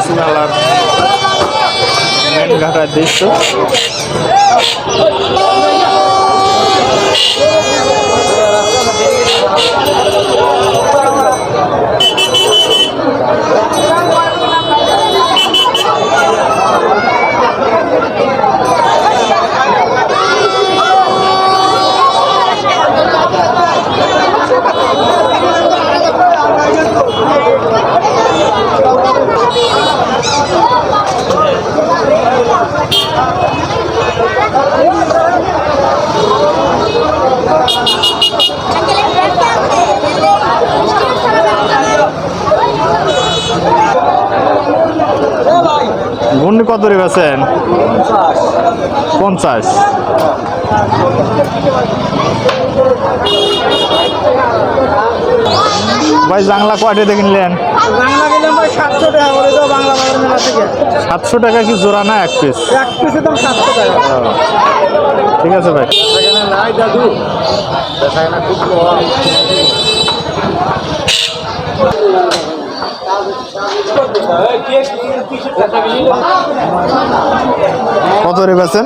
কিছু মেলার মেন ঘাটার দৃশ্য। গুন্ডি কত রে বেছেন পঞ্চাশ। ভাই, জাংলা কয়টা কিনলেন বাংলা গেলাম ভাই সাতশো টাকা করে দাও বাংলা সাতশো টাকা কি জোড়া না এক পিস এক পিসের দাম সাতশো টাকা ঠিক আছে ভাই নাই দাদু কত রে বেছেন